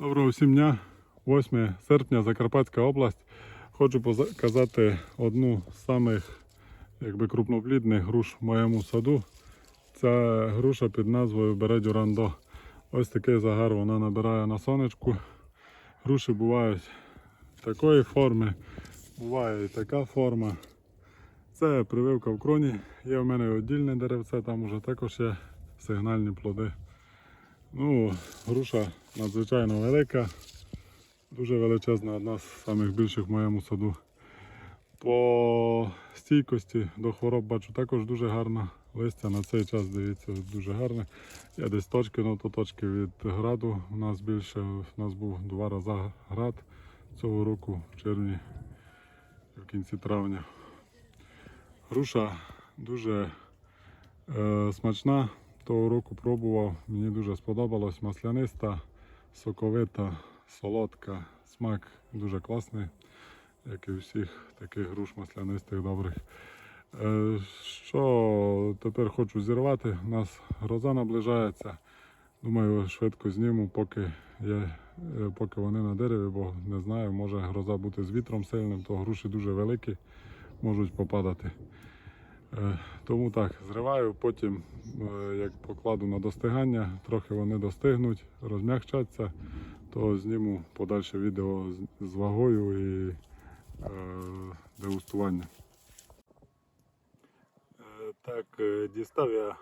Доброго всім дня. 8 серпня, Закарпатська область. Хочу показати одну з самих якби, крупноплідних груш в моєму саду. Ця груша під назвою Бередю Рандо. Ось такий загар вона набирає на сонечку. Груші бувають такої форми, буває і така форма. Це прививка в кроні. Є в мене віддільне деревце, там уже також є сигнальні плоди. Ну, груша надзвичайно велика, дуже величезна, одна з самих більших в моєму саду. По стійкості до хвороб бачу також дуже гарна. Листя на цей час, дивіться, дуже гарне. Є десь точки, ну то точки від граду. У нас більше, у нас був два рази град цього року, в червні, в кінці травня. Груша дуже е, смачна. Того року пробував, мені дуже сподобалось. Масляниста, соковита, солодка, смак дуже класний, як і всіх таких груш маслянистих добрих. Е, Що тепер хочу зірвати? У нас гроза наближається. Думаю, швидко зніму, поки, є, е, поки вони на дереві, бо не знаю, може гроза бути з вітром сильним, то груші дуже великі, можуть попадати. Е, Тому так, зриваю, потім е, як покладу на достигання, трохи вони достигнуть, розм'якчаться, то зніму подальше відео з- вагою і е, дегустування. Так, дістав я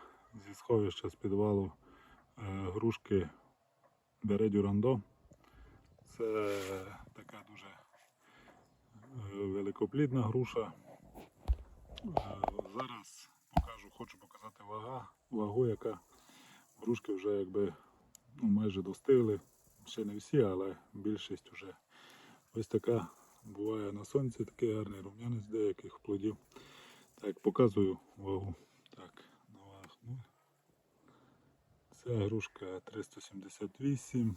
зі сховища з підвалу грушки Бередю Рандо. Це така дуже великоплідна груша. Зараз покажу, хочу показати вага, вагу, яка грушки вже якби ну, майже достигли. Ще не всі, але більшість вже ось така буває на сонці, такий гарний рум'янець деяких плодів. Так, показую вагу. Так, на вагах. Ця грушка 378.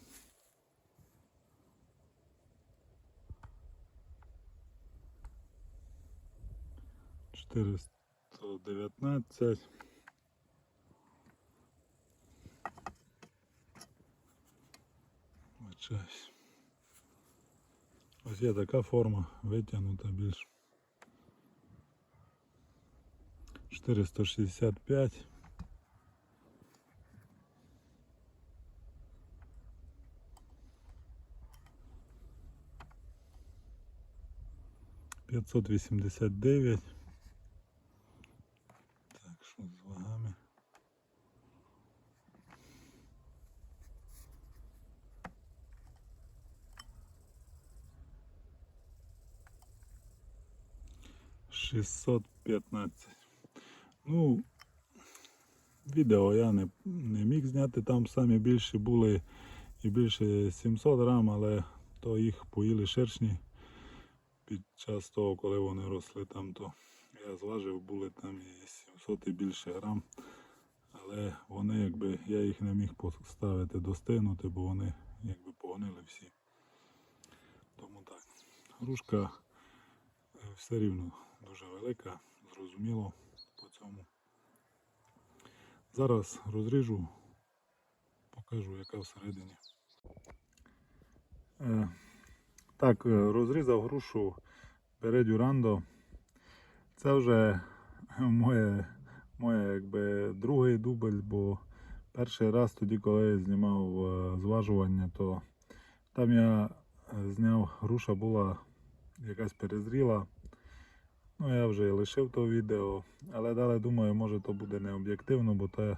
Чотириста дев'ятнадцять. Вибачаюсь. Ось є така форма, витягнута більш. 465. П'ятсот вісімдесят дев'ять. 615. Ну, відео я не не міг зняти, там самі більші були і більше 700 грам, але то їх поїли шершні під час того, коли вони росли там, то я зважив, були там і 700 і більше грам. Але вони якби я їх не міг поставити достигнути, бо вони якби погонили всі. Тому так. Грушка е, все рівно дуже велика, зрозуміло по цьому. Зараз розріжу, покажу, яка всередині. Е, так, е, розрізав грушу Бередю Рандо. Це вже моє, моє якби, другий дубль, бо перший раз тоді, коли я знімав е, зважування, то там я зняв, груша була якась перезріла. Ну, я вже і лишив то відео, але далі думаю, може то буде не об'єктивно, бо та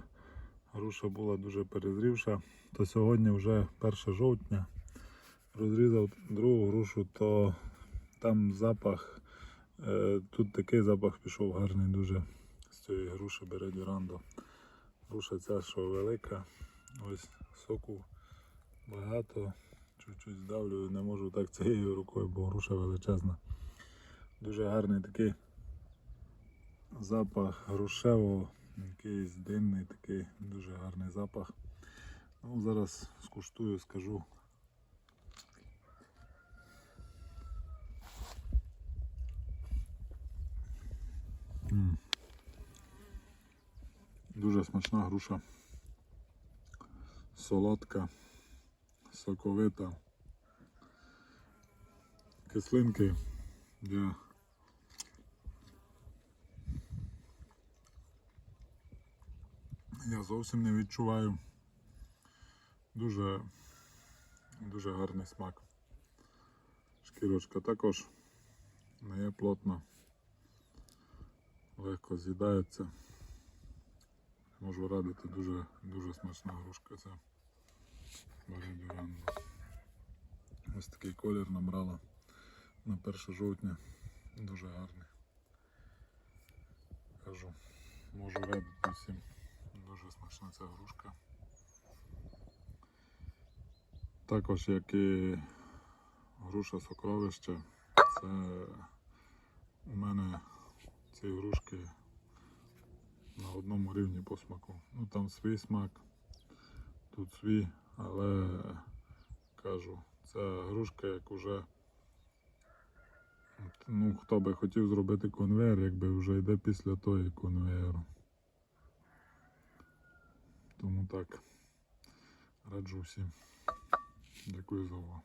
груша була дуже перезрівша. То сьогодні вже 1 жовтня розрізав другу грушу, то там запах, е, тут такий запах пішов гарний дуже з цієї груші бере Дюрандо. Груша ця, що велика, ось соку багато, чуть-чуть здавлю, не можу так цією рукою, бо груша величезна. Дуже гарний такий запах грушевого, якийсь димний такий дуже гарний запах. Ну, зараз скуштую, скажу. М. Дуже смачна груша. Солодка, соковита. Кислинки я зовсім не відчуваю. Дуже, дуже гарний смак. Шкірочка також не є плотна, легко з'їдається. Можу радити дуже, дуже смачна грушка ця. Варидюранда. Ось такий колір набрала на 1 жовтня. Дуже гарний. Кажу, можу радити всім. Дуже смачна ця грушка. Також як і груша сокровище, це у мене ці грушки на одному рівні по смаку. Ну там свій смак, тут свій, але кажу, це грушка як уже. Ну, хто би хотів зробити конвейер, якби вже йде після тої конвейеру. Тому так. Раджу всім. Дякую за увагу.